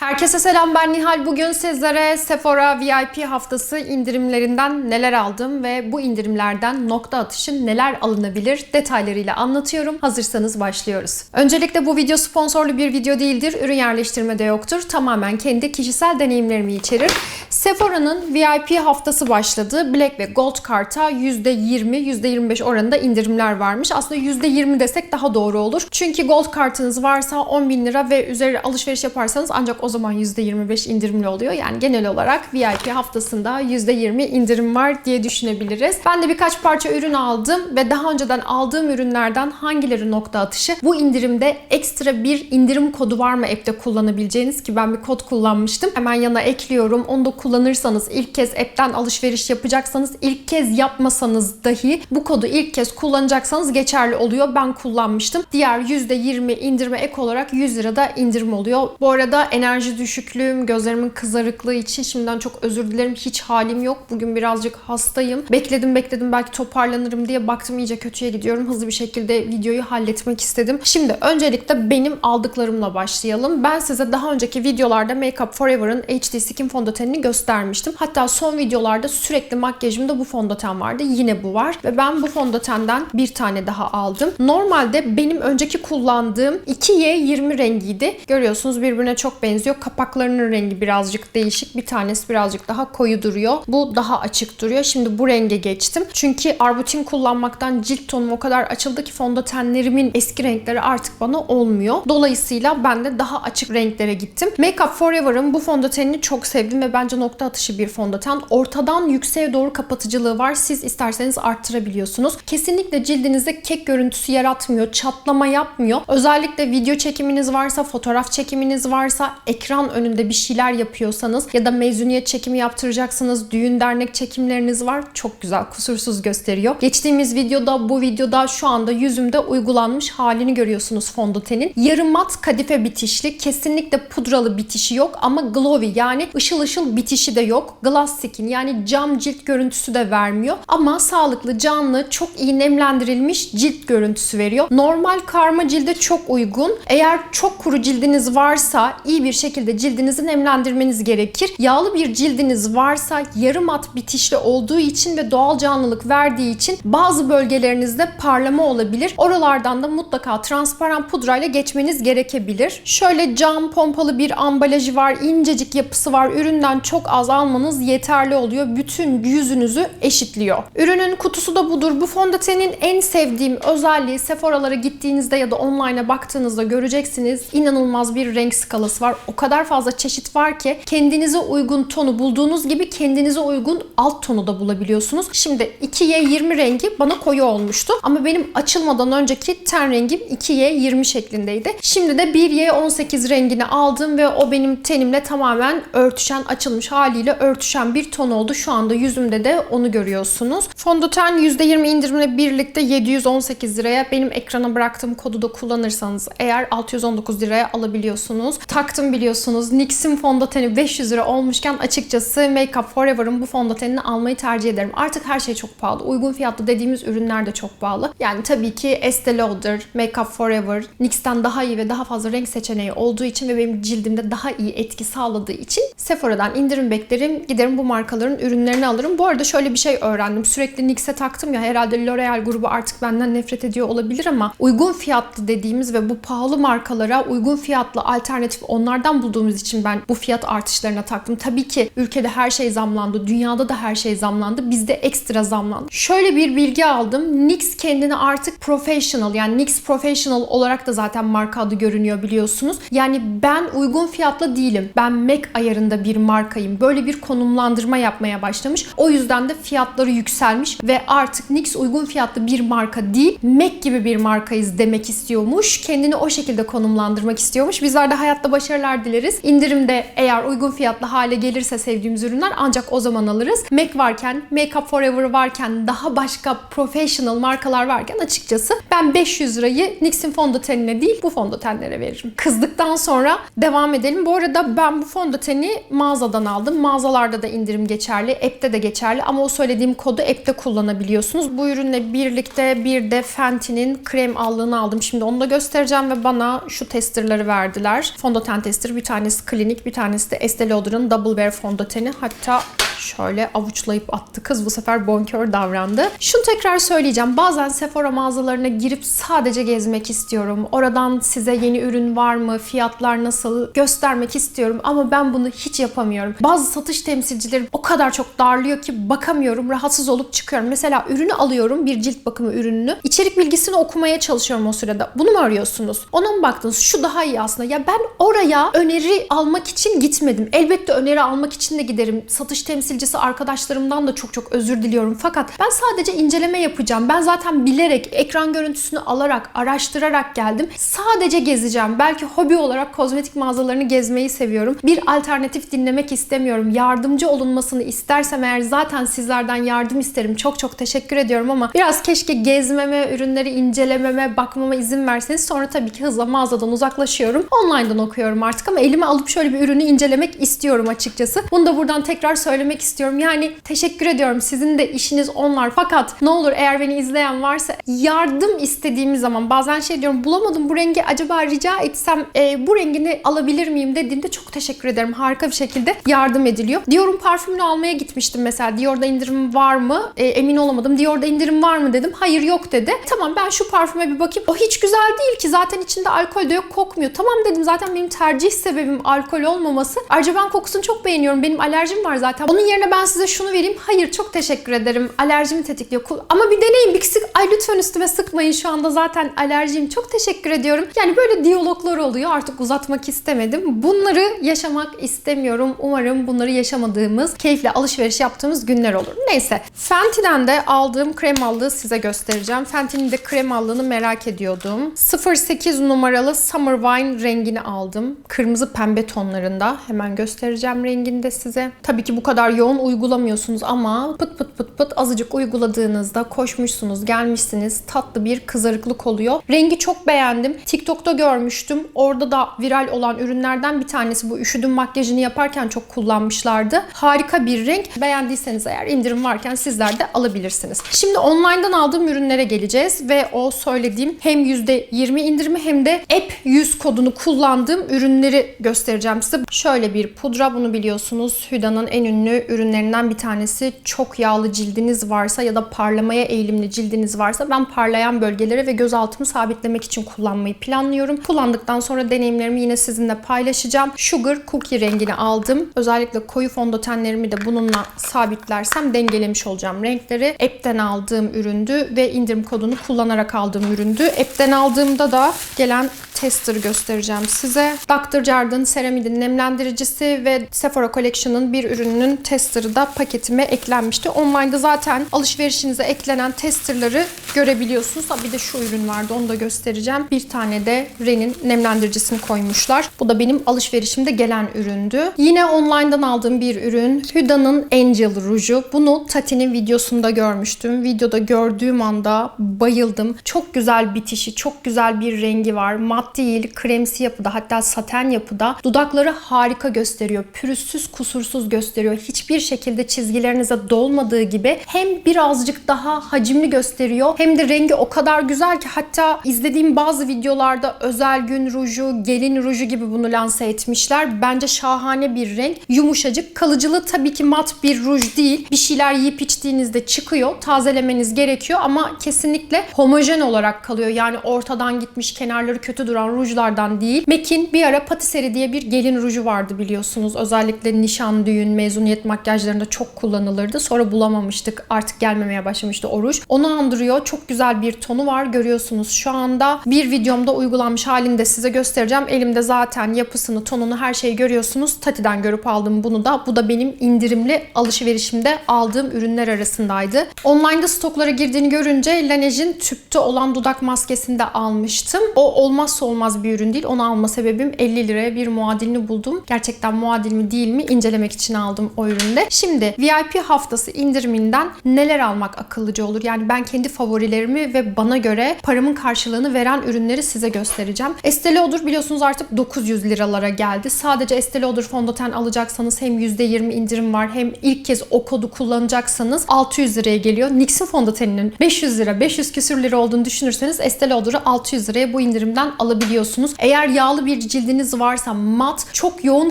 Herkese selam ben Nihal. Bugün sizlere Sephora VIP haftası indirimlerinden neler aldım ve bu indirimlerden nokta atışı neler alınabilir detaylarıyla anlatıyorum. Hazırsanız başlıyoruz. Öncelikle bu video sponsorlu bir video değildir. Ürün yerleştirme de yoktur. Tamamen kendi kişisel deneyimlerimi içerir. Sephora'nın VIP haftası başladı. Black ve Gold karta %20, %25 oranında indirimler varmış. Aslında %20 desek daha doğru olur. Çünkü Gold kartınız varsa 10 bin lira ve üzeri alışveriş yaparsanız ancak o zaman %25 indirimli oluyor. Yani genel olarak VIP haftasında %20 indirim var diye düşünebiliriz. Ben de birkaç parça ürün aldım ve daha önceden aldığım ürünlerden hangileri nokta atışı bu indirimde ekstra bir indirim kodu var mı app'te kullanabileceğiniz ki ben bir kod kullanmıştım. Hemen yana ekliyorum. Onu da kullanırsanız ilk kez app'ten alışveriş yapacaksanız ilk kez yapmasanız dahi bu kodu ilk kez kullanacaksanız geçerli oluyor. Ben kullanmıştım. Diğer %20 indirme ek olarak 100 lira da indirim oluyor. Bu arada enerji düşüklüğüm, gözlerimin kızarıklığı için şimdiden çok özür dilerim. Hiç halim yok. Bugün birazcık hastayım. Bekledim bekledim belki toparlanırım diye baktım iyice kötüye gidiyorum. Hızlı bir şekilde videoyu halletmek istedim. Şimdi öncelikle benim aldıklarımla başlayalım. Ben size daha önceki videolarda Makeup Forever'ın HD Skin fondötenini göstermiştim. Hatta son videolarda sürekli makyajımda bu fondöten vardı. Yine bu var. Ve ben bu fondötenden bir tane daha aldım. Normalde benim önceki kullandığım 2Y20 rengiydi. Görüyorsunuz birbirine çok benziyor. Kapaklarının rengi birazcık değişik. Bir tanesi birazcık daha koyu duruyor. Bu daha açık duruyor. Şimdi bu renge geçtim. Çünkü arbutin kullanmaktan cilt tonum o kadar açıldı ki fondötenlerimin eski renkleri artık bana olmuyor. Dolayısıyla ben de daha açık renklere gittim. Makeup Forever'ın bu fondötenini çok sevdim ve bence nokta atışı bir fondöten. Ortadan yükseğe doğru kapatıcılığı var. Siz isterseniz arttırabiliyorsunuz. Kesinlikle cildinize kek görüntüsü yaratmıyor. Çatlama yapmıyor. Özellikle video çekiminiz varsa, fotoğraf çekiminiz varsa, ekran önünde bir şeyler yapıyorsanız ya da mezuniyet çekimi yaptıracaksınız, düğün dernek çekimleriniz var. Çok güzel, kusursuz gösteriyor. Geçtiğimiz videoda, bu videoda şu anda yüzümde uygulanmış halini görüyorsunuz fondötenin. Yarı mat kadife bitişli, kesinlikle pudralı bitişi yok ama glowy yani ışıl ışıl bitişi de yok. Glass skin yani cam cilt görüntüsü de vermiyor ama sağlıklı, canlı, çok iyi nemlendirilmiş cilt görüntüsü veriyor. Normal karma cilde çok uygun. Eğer çok kuru cildiniz varsa iyi bir şekilde cildinizi nemlendirmeniz gerekir. Yağlı bir cildiniz varsa yarı mat bitişli olduğu için ve doğal canlılık verdiği için bazı bölgelerinizde parlama olabilir. Oralardan da mutlaka transparan pudrayla geçmeniz gerekebilir. Şöyle cam pompalı bir ambalajı var, incecik yapısı var. Üründen çok az almanız yeterli oluyor. Bütün yüzünüzü eşitliyor. Ürünün kutusu da budur. Bu fondötenin en sevdiğim özelliği Sephora'lara gittiğinizde ya da online'a baktığınızda göreceksiniz. İnanılmaz bir renk skalası var. O kadar fazla çeşit var ki kendinize uygun tonu bulduğunuz gibi kendinize uygun alt tonu da bulabiliyorsunuz. Şimdi 2Y20 rengi bana koyu olmuştu. Ama benim açılmadan önceki ten rengim 2Y20 şeklindeydi. Şimdi de 1Y18 rengini aldım ve o benim tenimle tamamen örtüşen, açılmış haliyle örtüşen bir ton oldu. Şu anda yüzümde de onu görüyorsunuz. Fondöten %20 indirimle birlikte 718 liraya benim ekrana bıraktığım kodu da kullanırsanız eğer 619 liraya alabiliyorsunuz. Taktım biliyorsunuz. NYX'in fondöteni 500 lira olmuşken açıkçası Makeup Forever'ın bu fondötenini almayı tercih ederim. Artık her şey çok pahalı. Uygun fiyatlı dediğimiz ürünler de çok pahalı. Yani tabii ki Estee Lauder, Makeup Forever, NYX'ten daha iyi ve daha fazla renk seçeneği olduğu için ve benim cildimde daha iyi etki sağladığı için Sephora'dan indirim beklerim. Giderim bu markaların ürünlerini alırım. Bu arada şöyle bir şey öğrendim. Sürekli NYX'e taktım ya herhalde L'Oreal grubu artık benden nefret ediyor olabilir ama uygun fiyatlı dediğimiz ve bu pahalı markalara uygun fiyatlı alternatif onlardan bulduğumuz için ben bu fiyat artışlarına taktım. Tabii ki ülkede her şey zamlandı. Dünyada da her şey zamlandı. Bizde ekstra zamlandı. Şöyle bir bilgi aldım. NYX kendini artık professional yani NYX professional olarak da zaten marka adı görünüyor biliyorsunuz. Yani ben uygun fiyatlı değilim. Ben MAC ayarında bir markayım. Böyle bir konumlandırma yapmaya başlamış. O yüzden de fiyatları yükselmiş ve artık NYX uygun fiyatlı bir marka değil, MAC gibi bir markayız demek istiyormuş. Kendini o şekilde konumlandırmak istiyormuş. Bizler de hayatta başarılar dileriz. İndirimde eğer uygun fiyatlı hale gelirse sevdiğimiz ürünler ancak o zaman alırız. MAC varken, Makeup Forever varken, daha başka professional markalar varken açıkçası ben 500 lirayı NYX'in fondötenine değil bu fondötenlere veririm. Kızdıktan sonra devam edelim. Bu arada ben bu fondöteni mağazadan aldım. Aldım. Mağazalarda da indirim geçerli, app'te de geçerli ama o söylediğim kodu app'te kullanabiliyorsunuz. Bu ürünle birlikte bir de Fenty'nin krem allığını aldım. Şimdi onu da göstereceğim ve bana şu testerları verdiler. Fondöten tester bir tanesi klinik, bir tanesi de Estee Lauder'ın Double Wear fondöteni. Hatta şöyle avuçlayıp attı kız bu sefer bonkör davrandı. Şunu tekrar söyleyeceğim. Bazen Sephora mağazalarına girip sadece gezmek istiyorum. Oradan size yeni ürün var mı, fiyatlar nasıl göstermek istiyorum ama ben bunu hiç yapamıyorum. Bazı satış temsilcileri o kadar çok darlıyor ki bakamıyorum, rahatsız olup çıkıyorum. Mesela ürünü alıyorum, bir cilt bakımı ürününü. İçerik bilgisini okumaya çalışıyorum o sırada. Bunu mu arıyorsunuz? Ona mı baktınız? Şu daha iyi aslında. Ya ben oraya öneri almak için gitmedim. Elbette öneri almak için de giderim. Satış temsilcisi arkadaşlarımdan da çok çok özür diliyorum. Fakat ben sadece inceleme yapacağım. Ben zaten bilerek, ekran görüntüsünü alarak, araştırarak geldim. Sadece gezeceğim. Belki hobi olarak kozmetik mağazalarını gezmeyi seviyorum. Bir alternatif dinlemek istemiyorum. Yardımcı olunmasını istersem eğer zaten sizlerden yardım isterim. Çok çok teşekkür ediyorum ama biraz keşke gezmeme, ürünleri incelememe, bakmama izin verseniz. Sonra tabii ki hızla mağazadan uzaklaşıyorum. Online'dan okuyorum artık ama elime alıp şöyle bir ürünü incelemek istiyorum açıkçası. Bunu da buradan tekrar söylemek istiyorum. Yani teşekkür ediyorum. Sizin de işiniz onlar. Fakat ne olur eğer beni izleyen varsa yardım istediğimiz zaman bazen şey diyorum bulamadım bu rengi acaba rica etsem e, bu rengini alabilir miyim dediğimde çok teşekkür ederim. Harika bir şekilde yardım ediliyor. Dior'un parfümünü almaya gitmiştim mesela. Dior'da indirim var mı? E, emin olamadım. Dior'da indirim var mı dedim. Hayır yok dedi. Tamam ben şu parfüme bir bakayım. O hiç güzel değil ki. Zaten içinde alkol de yok kokmuyor. Tamam dedim zaten benim tercih sebebim alkol olmaması. Ayrıca ben kokusunu çok beğeniyorum. Benim alerjim var zaten. Onun yerine ben size şunu vereyim. Hayır çok teşekkür ederim. Alerjimi tetikliyor. Kul- Ama bir deneyin. Bir sık. Ay lütfen üstüme sıkmayın şu anda zaten alerjiyim. Çok teşekkür ediyorum. Yani böyle diyaloglar oluyor. Artık uzatmak istemedim. Bunları yaşamak istemiyorum. Umarım bunları yaşamadığımız, keyifle alışveriş yaptığımız günler olur. Neyse. Fenty'den de aldığım krem allığı size göstereceğim. Fenty'nin de krem allığını merak ediyordum. 08 numaralı Summer Wine rengini aldım. Kırmızı pembe tonlarında. Hemen göstereceğim rengini de size. Tabii ki bu kadar yoğun uygulamıyorsunuz ama pıt pıt pıt pıt azıcık uyguladığınızda koşmuşsunuz, gelmişsiniz. Tatlı bir kızarıklık oluyor. Rengi çok beğendim. TikTok'ta görmüştüm. Orada da viral olan ürünlerden bir tanesi bu üşüdüm makyajını yaparken çok kullanmışlardı. Harika bir renk. Beğendiyseniz eğer indirim varken sizler de alabilirsiniz. Şimdi online'dan aldığım ürünlere geleceğiz ve o söylediğim hem %20 indirimi hem de app 100 kodunu kullandığım ürünleri göstereceğim size. Şöyle bir pudra bunu biliyorsunuz. Hüda'nın en ünlü ürünlerinden bir tanesi. Çok yağlı cildiniz varsa ya da parlamaya eğilimli cildiniz varsa ben parlayan bölgelere ve göz altımı sabitlemek için kullanmayı planlıyorum. Kullandıktan sonra deneyimlerimi yine sizinle paylaşacağım. Sugar Cookie rengini aldım. Özellikle koyu fondötenlerimi de bununla sabitlersem dengelemiş olacağım renkleri. App'ten aldığım üründü ve indirim kodunu kullanarak aldığım üründü. App'ten aldığımda da gelen tester göstereceğim size. Dr. Jardin Ceramid'in nemlendiricisi ve Sephora Collection'ın bir ürününün testerı da paketime eklenmişti. Online'da zaten alışverişinize eklenen testerları görebiliyorsunuz. Ha, Bir de şu ürün vardı onu da göstereceğim. Bir tane de Ren'in nemlendiricisini koymuşlar. Bu da benim alışverişimde gelen üründü. Yine online'dan aldığım bir ürün. Hüda'nın Angel Ruju. Bunu Tati'nin videosunda görmüştüm. Videoda gördüğüm anda bayıldım. Çok güzel bitişi, çok güzel bir rengi var. Mat değil, kremsi yapıda hatta saten yapıda. Dudakları harika gösteriyor. Pürüzsüz, kusursuz gösteriyor. Hiçbir şekilde çizgilerinize dolmadığı gibi hem birazcık daha hacimli gösteriyor hem de rengi o kadar güzel ki hatta izlediğim bazı videolarda özel gün ruju, gelin ruju gibi bunu lanse etmişler. Bence şahane bir renk. Yumuşacık. Kalıcılığı tabii ki mat bir ruj değil. Bir şeyler yiyip içtiğinizde çıkıyor. Tazelemeniz gerekiyor ama kesinlikle homojen olarak kalıyor. Yani ortadan gitmiş, kenarları kötü duran rujlardan değil. MAC'in bir ara patisserie diye bir gelin ruju vardı biliyorsunuz. Özellikle nişan, düğün, mezuniyet makyajlarında çok kullanılırdı. Sonra bulamamıştık. Artık gelmemeye başlamıştı o ruj. Onu andırıyor. Çok güzel bir tonu var. Görüyorsunuz şu anda. Bir videomda uygulanmış halini de size göstereceğim. Elimde zaten yapısını, tonunu her şeyi görüyorsunuz. Tati'den görüp aldım bunu da. Bu da benim indirimli alışverişimde aldığım ürünler arasındaydı. Online'da stoklara girdiğini görünce Laneige'in tüpte olan dudak maskesini de almıştım. O olmazsa olmaz bir ürün değil. Onu alma sebebim 50 liraya bir muadilini buldum. Gerçekten muadil mi değil mi incelemek için aldım o ürünü. İndirimde. Şimdi VIP haftası indiriminden neler almak akıllıca olur? Yani ben kendi favorilerimi ve bana göre paramın karşılığını veren ürünleri size göstereceğim. Estee Lauder biliyorsunuz artık 900 liralara geldi. Sadece Estee Lauder fondöten alacaksanız hem %20 indirim var hem ilk kez o kodu kullanacaksanız 600 liraya geliyor. NYX'in fondöteninin 500 lira, 500 küsür lira olduğunu düşünürseniz Estee Lauder'ı 600 liraya bu indirimden alabiliyorsunuz. Eğer yağlı bir cildiniz varsa mat, çok yoğun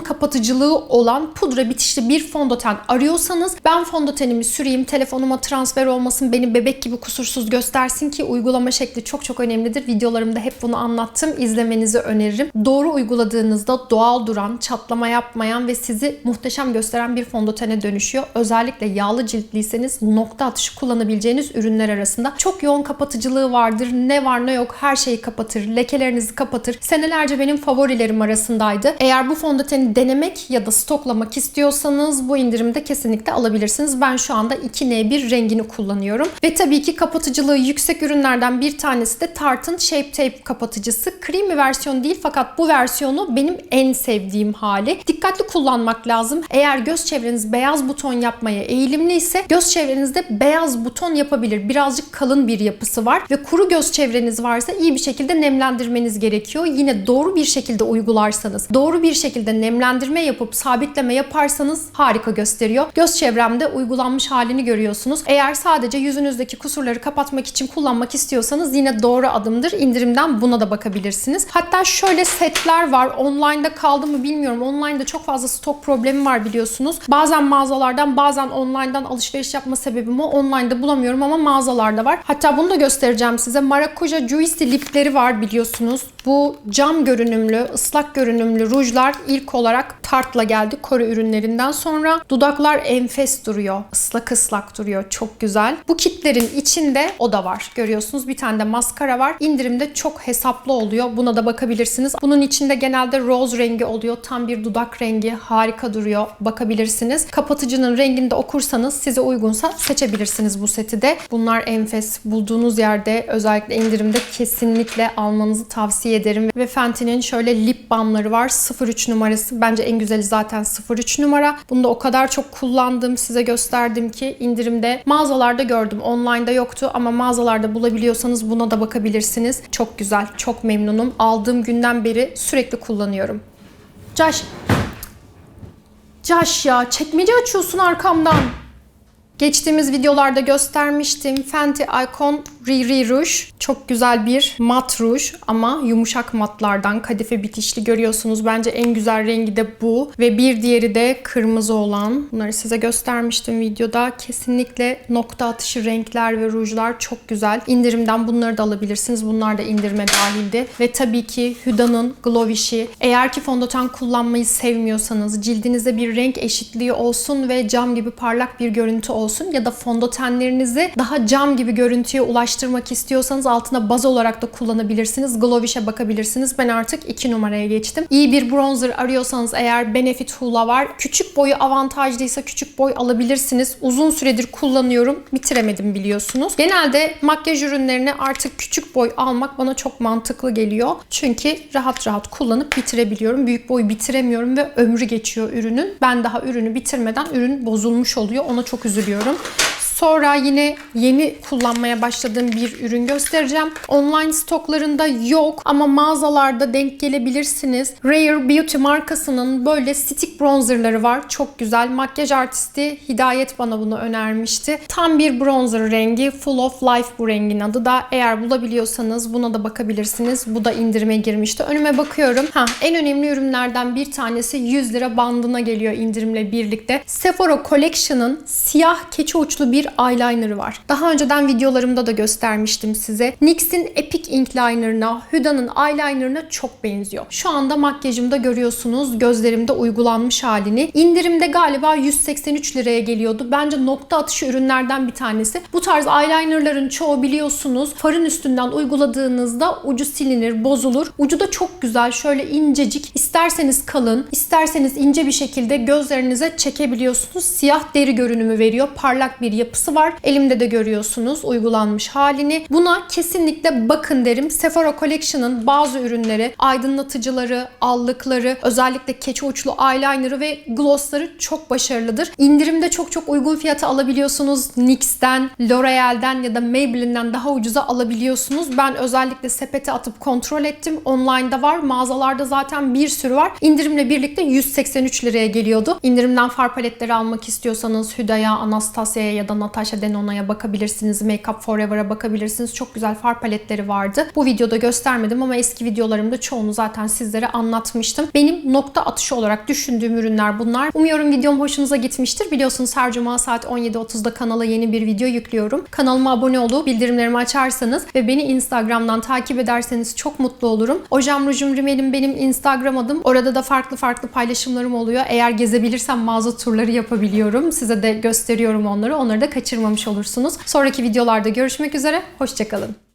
kapatıcılığı olan pudra bitişli bir fondöten arıyorsanız ben fondötenimi süreyim, telefonuma transfer olmasın, beni bebek gibi kusursuz göstersin ki uygulama şekli çok çok önemlidir. Videolarımda hep bunu anlattım. İzlemenizi öneririm. Doğru uyguladığınızda doğal duran, çatlama yapmayan ve sizi muhteşem gösteren bir fondötene dönüşüyor. Özellikle yağlı ciltliyseniz nokta atışı kullanabileceğiniz ürünler arasında. Çok yoğun kapatıcılığı vardır. Ne var ne yok her şeyi kapatır. Lekelerinizi kapatır. Senelerce benim favorilerim arasındaydı. Eğer bu fondöteni denemek ya da stoklamak istiyorsanız bu indirimde kesinlikle alabilirsiniz. Ben şu anda 2N1 rengini kullanıyorum. Ve tabii ki kapatıcılığı yüksek ürünlerden bir tanesi de Tarte'ın Shape Tape kapatıcısı. Creamy versiyon değil fakat bu versiyonu benim en sevdiğim hali. Dikkatli kullanmak lazım. Eğer göz çevreniz beyaz buton yapmaya eğilimli ise göz çevrenizde beyaz buton yapabilir. Birazcık kalın bir yapısı var ve kuru göz çevreniz varsa iyi bir şekilde nemlendirmeniz gerekiyor. Yine doğru bir şekilde uygularsanız, doğru bir şekilde nemlendirme yapıp sabitleme yaparsanız harika gösteriyor. Göz çevremde uygulanmış halini görüyorsunuz. Eğer sadece yüzünüzdeki kusurları kapatmak için kullanmak istiyorsanız yine doğru adımdır. İndirimden buna da bakabilirsiniz. Hatta şöyle setler var. Online'da kaldı mı bilmiyorum. Online'da çok fazla stok problemi var biliyorsunuz. Bazen mağazalardan bazen online'dan alışveriş yapma sebebim o. Online'da bulamıyorum ama mağazalarda var. Hatta bunu da göstereceğim size. Maracuja Juicy lipleri var biliyorsunuz. Bu cam görünümlü, ıslak görünümlü rujlar ilk olarak Tarte'la geldi Kore ürünlerinden sonra. Dudaklar enfes duruyor. Islak ıslak duruyor. Çok güzel. Bu kitlerin içinde o da var. Görüyorsunuz bir tane de maskara var. İndirimde çok hesaplı oluyor. Buna da bakabilirsiniz. Bunun içinde genelde rose rengi oluyor. Tam bir dudak rengi. Harika duruyor. Bakabilirsiniz. Kapatıcının rengini de okursanız size uygunsa seçebilirsiniz bu seti de. Bunlar enfes. Bulduğunuz yerde özellikle indirimde kesinlikle almanızı tavsiye ederim. Ve Fenty'nin şöyle lip balmları var. 03 numarası. Bence en güzeli zaten 03 numara. Bunu da o kadar çok kullandım. Size gösterdim ki indirimde mağazalarda gördüm. Online'da yoktu ama mağazalarda bulabiliyorsanız buna da bakabilirsiniz. Çok güzel. Çok memnunum. Aldığım günden beri sürekli kullanıyorum. Josh. Josh ya çekmece açıyorsun arkamdan. Geçtiğimiz videolarda göstermiştim. Fenty Icon Riri Rouge. Çok güzel bir mat ruj ama yumuşak matlardan kadife bitişli görüyorsunuz. Bence en güzel rengi de bu. Ve bir diğeri de kırmızı olan. Bunları size göstermiştim videoda. Kesinlikle nokta atışı renkler ve rujlar çok güzel. İndirimden bunları da alabilirsiniz. Bunlar da indirime dahildi. Ve tabii ki Huda'nın Glowish'i. Eğer ki fondöten kullanmayı sevmiyorsanız, cildinizde bir renk eşitliği olsun ve cam gibi parlak bir görüntü olsun ya da fondötenlerinizi daha cam gibi görüntüye ulaştırmak istiyorsanız altına baz olarak da kullanabilirsiniz. Glowish'e bakabilirsiniz. Ben artık 2 numaraya geçtim. İyi bir bronzer arıyorsanız eğer Benefit Hoola var. Küçük boyu avantajlıysa küçük boy alabilirsiniz. Uzun süredir kullanıyorum. Bitiremedim biliyorsunuz. Genelde makyaj ürünlerini artık küçük boy almak bana çok mantıklı geliyor. Çünkü rahat rahat kullanıp bitirebiliyorum. Büyük boy bitiremiyorum ve ömrü geçiyor ürünün. Ben daha ürünü bitirmeden ürün bozulmuş oluyor. Ona çok üzülüyorum. Sonra yine yeni kullanmaya başladığım bir ürün göstereceğim. Online stoklarında yok ama mağazalarda denk gelebilirsiniz. Rare Beauty markasının böyle stick bronzerları var. Çok güzel. Makyaj artisti Hidayet bana bunu önermişti. Tam bir bronzer rengi. Full of Life bu rengin adı da. Eğer bulabiliyorsanız buna da bakabilirsiniz. Bu da indirime girmişti. Önüme bakıyorum. Ha, en önemli ürünlerden bir tanesi 100 lira bandına geliyor indirimle birlikte. Sephora Collection'ın siyah keçi uçlu bir eyeliner'ı var. Daha önceden videolarımda da göstermiştim size. NYX'in Epic Ink Liner'ına, Huda'nın eyeliner'ına çok benziyor. Şu anda makyajımda görüyorsunuz gözlerimde uygulanmış halini. İndirimde galiba 183 liraya geliyordu. Bence nokta atışı ürünlerden bir tanesi. Bu tarz eyeliner'ların çoğu biliyorsunuz farın üstünden uyguladığınızda ucu silinir, bozulur. Ucu da çok güzel. Şöyle incecik. İsterseniz kalın, isterseniz ince bir şekilde gözlerinize çekebiliyorsunuz. Siyah deri görünümü veriyor. Parlak bir yapı yapısı var. Elimde de görüyorsunuz uygulanmış halini. Buna kesinlikle bakın derim. Sephora Collection'ın bazı ürünleri, aydınlatıcıları, allıkları, özellikle keçi uçlu eyeliner'ı ve glossları çok başarılıdır. İndirimde çok çok uygun fiyata alabiliyorsunuz. NYX'ten, L'Oreal'den ya da Maybelline'den daha ucuza alabiliyorsunuz. Ben özellikle sepete atıp kontrol ettim. Online'da var. Mağazalarda zaten bir sürü var. İndirimle birlikte 183 liraya geliyordu. İndirimden far paletleri almak istiyorsanız Hüdaya, Anastasia'ya ya da Natasha Denona'ya bakabilirsiniz. Makeup Forever'a bakabilirsiniz. Çok güzel far paletleri vardı. Bu videoda göstermedim ama eski videolarımda çoğunu zaten sizlere anlatmıştım. Benim nokta atışı olarak düşündüğüm ürünler bunlar. Umuyorum videom hoşunuza gitmiştir. Biliyorsunuz her cuma saat 17.30'da kanala yeni bir video yüklüyorum. Kanalıma abone olup bildirimlerimi açarsanız ve beni Instagram'dan takip ederseniz çok mutlu olurum. Ojam Rujum Rimel'im benim Instagram adım. Orada da farklı farklı paylaşımlarım oluyor. Eğer gezebilirsem mağaza turları yapabiliyorum. Size de gösteriyorum onları. Onları da kaçırmamış olursunuz. Sonraki videolarda görüşmek üzere. Hoşçakalın.